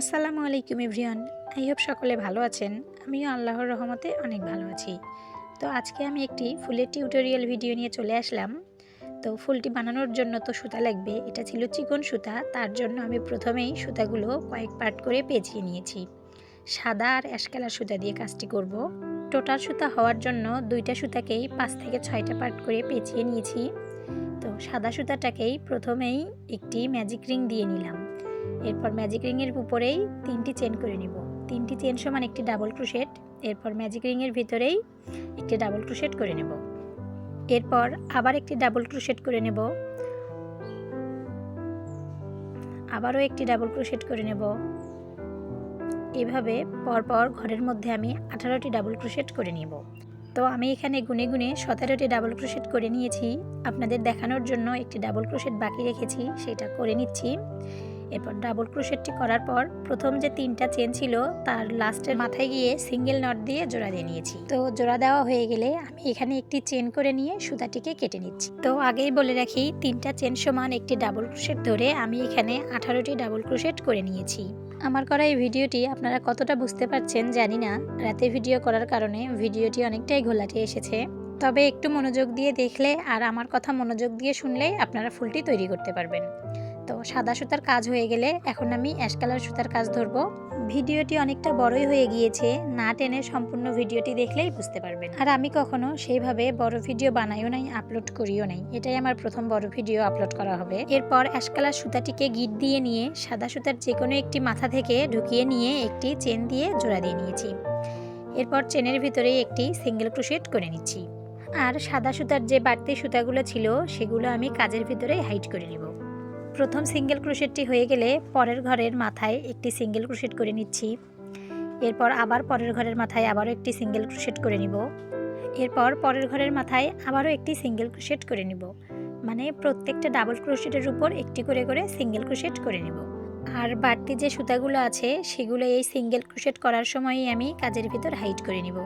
আসসালামু আলাইকুম everyone. I hope সকলে ভালো আছেন। আমিও আল্লাহর রহমতে অনেক ভালো আছি। তো আজকে আমি একটি ফুলের টিউটোরিয়াল ভিডিও নিয়ে চলে আসলাম। তো ফুলটি বানানোর জন্য তো সুতা লাগবে। এটা ছিল চিকন সুতা। তার জন্য আমি প্রথমেই সুতাগুলো কয়েক পার্ট করে পেঁচিয়ে নিয়েছি। সাদা আর অ্যাশকালার সুতা দিয়ে কাজটি করব। টোটাল সুতা হওয়ার জন্য দুইটা সুতাকেই পাঁচ থেকে ছয়টা পার্ট করে পেঁচিয়ে নিয়েছি। তো সাদা সুতাটাকেই প্রথমেই একটি ম্যাজিক রিং দিয়ে নিলাম। এরপর ম্যাজিক রিংয়ের উপরেই তিনটি চেন করে নিব। তিনটি চেন সমান একটি ডাবল ক্রুশেট এরপর ম্যাজিক রিংয়ের ভিতরেই একটি ডাবল ক্রুশেট করে নেব। এরপর আবার একটি ডাবল ক্রুশেট করে নেব। আবারও একটি ডাবল ক্রুশেট করে নেব। এভাবে পরপর ঘরের মধ্যে আমি আঠারোটি ডাবল ক্রুশেট করে নিব। তো আমি এখানে গুনে গুনে সতেরোটি ডাবল ক্রুশেট করে নিয়েছি। আপনাদের দেখানোর জন্য একটি ডাবল ক্রুশেট বাকি রেখেছি, সেটা করে নিচ্ছি। এরপর ডাবল ক্রোশেটটি করার পর প্রথম যে তিনটা চেন ছিল, তার লাস্টের মাথায় গিয়ে সিঙ্গেল নট দিয়ে জোড়া দিয়ে নিয়েছি। তো জোড়া দেওয়া হয়ে গেলে আমি এখানে একটি চেন করে নিয়ে সুতাটিকে কেটে নিচ্ছি। তো আগেই বলে রাখি, তিনটা চেন সমান একটি ডাবল ক্রোশেট ধরে আমি এখানে আঠারোটি ডাবল ক্রোশেট করে নিয়েছি। আমার করা এই ভিডিওটি আপনারা কতটা বুঝতে পারছেন জানি না। রাতে ভিডিও করার কারণে ভিডিওটি অনেকটাই ঘোলাটে এসেছে। তবে একটু মনোযোগ দিয়ে দেখলে আর আমার কথা মনোযোগ দিয়ে শুনলেই আপনারা ফুলটি তৈরি করতে পারবেন। তো সাদা সুতার কাজ হয়ে গেলে এখন আমি অ্যাশ কালার সুতার কাজ ধরবো। ভিডিওটি অনেকটা বড়ই হয়ে গিয়েছে, না টেনে সম্পূর্ণ ভিডিওটি দেখলেই বুঝতে পারবেন। আর আমি কখনো সেইভাবে বড় ভিডিও বানাইও নাই, আপলোড করিও নাই। এটাই আমার প্রথম বড় ভিডিও আপলোড করা হবে। এরপর অ্যাশ কালার সুতাটিকে গিট দিয়ে নিয়ে সাদা সুতার যে কোনো একটি মাথা থেকে ঢুকিয়ে নিয়ে একটি চেন দিয়ে জোড়া দিয়ে নিয়েছি। এরপর চেনের ভিতরে একটি সিঙ্গেল ক্রোশেট করে নিচ্ছি। আর সাদা সুতার যে বাড়তি সুতাগুলো ছিল, সেগুলো আমি কাজের ভিতরে হাইট করে নিব। প্রথম সিঙ্গেল ক্রোশেটটি হয়ে গেলে পরের ঘরের মাথায় একটি সিঙ্গেল ক্রোশেট করে নিচ্ছি। এরপর আবার পরের ঘরের মাথায় আবারও একটি সিঙ্গেল ক্রোশেট করে নিব। এরপর পরের ঘরের মাথায় আবারও একটি সিঙ্গেল ক্রোশেট করে নিব। মানে প্রত্যেকটা ডাবল ক্রোশেটের উপর একটি করে করে সিঙ্গেল ক্রোশেট করে নিব। আর বাড়তি যে সুতাগুলো আছে, সেগুলো এই সিঙ্গেল ক্রোশেট করার সময়ই আমি কাজের ভিতর হাইট করে নিব।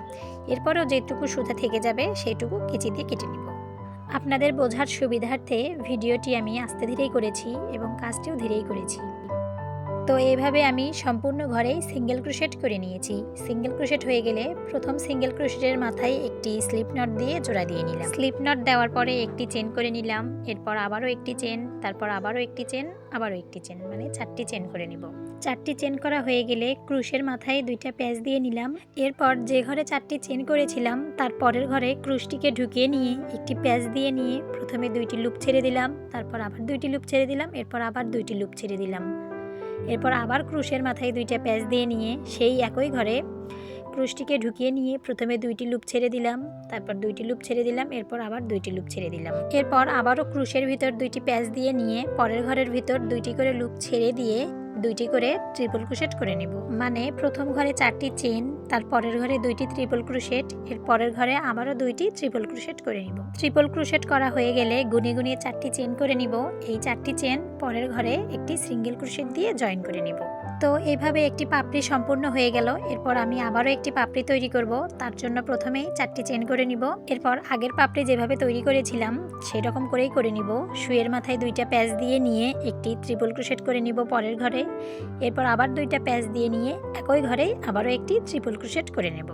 এরপরও যেটুকু সুতা থেকে যাবে সেইটুকু কেচি দিয়ে কেটে নিব। আপনাদের বোঝার সুবিধার্থে ভিডিওটি আমি আস্তে ধীরেই করেছি এবং কাজটিও ধীরেই করেছি। তো এইভাবে আমি সম্পূর্ণ ঘরেই সিঙ্গেল ক্রোশেট করে নিয়েছি। সিঙ্গেল ক্রোশেট হয়ে গেলে প্রথম সিঙ্গেল ক্রোশেটের মাথায় একটি স্লিপ নট দিয়ে জোড়া দিয়ে নিলাম। স্লিপ নট দেওয়ার পরে একটি চেন করে নিলাম। এরপর আবারও একটি চেন, তারপর আবারও একটি চেন, আবারও একটি চেন মানে চারটি চেন করে নিব। চারটি চেন করা হয়ে গেলে ক্রুশের মাথায় দুইটা প্যাচ দিয়ে নিলাম। এরপর যে ঘরে চারটি চেন করেছিলাম, তার পরের ঘরে ক্রুশটিকে ঢুকিয়ে নিয়ে একটি প্যাচ দিয়ে নিয়ে প্রথমে দুইটি লুপ ছেড়ে দিলাম, তারপর আবার দুইটি লুপ ছেড়ে দিলাম, এরপর আবার দুইটি লুপ ছেড়ে দিলাম। এরপর আবার ক্রুশের মাথায় দুইটা প্যাচ দিয়ে নিয়ে সেই একই ঘরে ক্রুশটিকে ঢুকিয়ে নিয়ে প্রথমে দুইটি লুপ ছেড়ে দিলাম, তারপর দুইটি লুপ ছেড়ে দিলাম, এরপর আবার দুইটি লুপ ছেড়ে দিলাম। এরপর আবারও ক্রুশের ভিতর দুইটি প্যাচ দিয়ে নিয়ে পরের ঘরের ভিতর দুইটি করে লুপ ছেড়ে দিয়ে দুইটি করে ট্রিপল ক্রুশেট করে নেব। মানে প্রথম ঘরে চারটি চেন তার পরের ঘরে দুইটি ট্রিপল ক্রুশেট এর পরের ঘরে আবারও দুইটি ট্রিপল ক্রুশেট করে নিব। ট্রিপল ক্রুশেট করা হয়ে গেলে গুনে গুনিয়ে চারটি চেন করে নিব। এই চারটি চেন পরের ঘরে একটি সিঙ্গেল ক্রুশেট দিয়ে জয়েন করে নিব। তো এইভাবে একটি পাপড়ি সম্পূর্ণ হয়ে গেল। এরপর আমি আবারও একটি পাপড়ি তৈরি করব। তার জন্য প্রথমেই চারটি চেন করে নিব। এরপর আগের পাপড়ি যেভাবে তৈরি করেছিলাম, সেরকম করেই করে নিব। শুয়ের মাথায় দুইটা প্যাচ দিয়ে নিয়ে একটি ট্রিপল ক্রোশেট করে নিব পরের ঘরে। এরপর আবার দুইটা প্যাচ দিয়ে নিয়ে একই ঘরে আবারও একটি ট্রিপল ক্রোশেট করে নেব।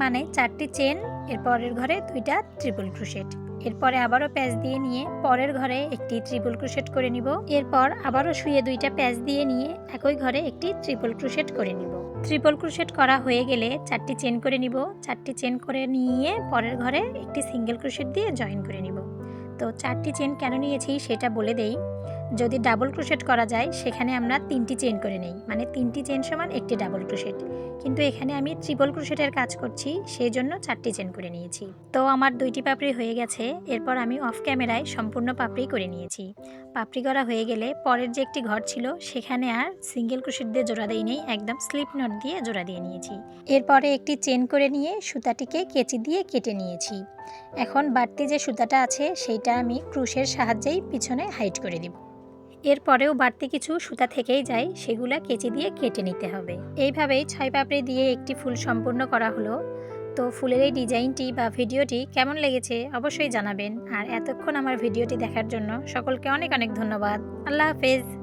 মানে চারটি চেন এর পরের ঘরে দুইটা ট্রিপল ক্রোশেট এরপরে আবারও প্যাচ দিয়ে নিয়ে পরের ঘরে একটি ট্রিপল ক্রুশেট করে নিব। এরপর আবারও শুয়ে দুইটা প্যাচ দিয়ে নিয়ে একই ঘরে একটি ট্রিপল ক্রোশেট করে নিব। ট্রিপল ক্রোশেট করা হয়ে গেলে চারটি চেন করে নিব। চারটি চেন করে নিয়ে পরের ঘরে একটি সিঙ্গেল ক্রুশেট দিয়ে জয়েন করে নিব। তো চারটি চেন কেন নিয়েছি সেটা বলে দেই। যদি ডাবল ক্রোশেট করা যায়, সেখানে আমরা তিনটি চেন করে নেই। মানে তিনটি চেন সমান একটি ডাবল ক্রোশেট কিন্তু এখানে আমি ট্রিপল ক্রোশেটের কাজ করছি সেই জন্য চারটি চেন করে নিয়েছি। তো আমার দুইটি পাপড়ি হয়ে গেছে, এরপর আমি অফ ক্যামেরায় সম্পূর্ণ পাপড়ি করে নিয়েছি। পাপড়ি করা হয়ে গেলে পরের যে একটি ঘর ছিল, সেখানে আর সিঙ্গেল ক্রোশেট দিয়ে জোড়া দেই নেই, একদম স্লিপ নট দিয়ে জোড়া দিয়ে নিয়েছি। এরপরে একটি চেন করে নিয়ে সুতাটিকে কেচি দিয়ে কেটে নিয়েছি। এখন বাড়তি যে সুতাটা আছে, সেইটা আমি ক্রুশের সাহায্যেই পিছনে হাইট করে দিব। এরপরেও বাড়তি কিছু সুতা থেকেই যায়, সেগুলো কেচি দিয়ে কেটে নিতে হবে। এইভাবেই ছয় পাপড়ি দিয়ে একটি ফুল সম্পূর্ণ করা হলো। তো ফুলের এই ডিজাইনটি বা ভিডিওটি কেমন লেগেছে অবশ্যই জানাবেন। আর এতক্ষণ আমার ভিডিওটি দেখার জন্য সকলকে অনেক অনেক ধন্যবাদ। আল্লাহ হাফেজ।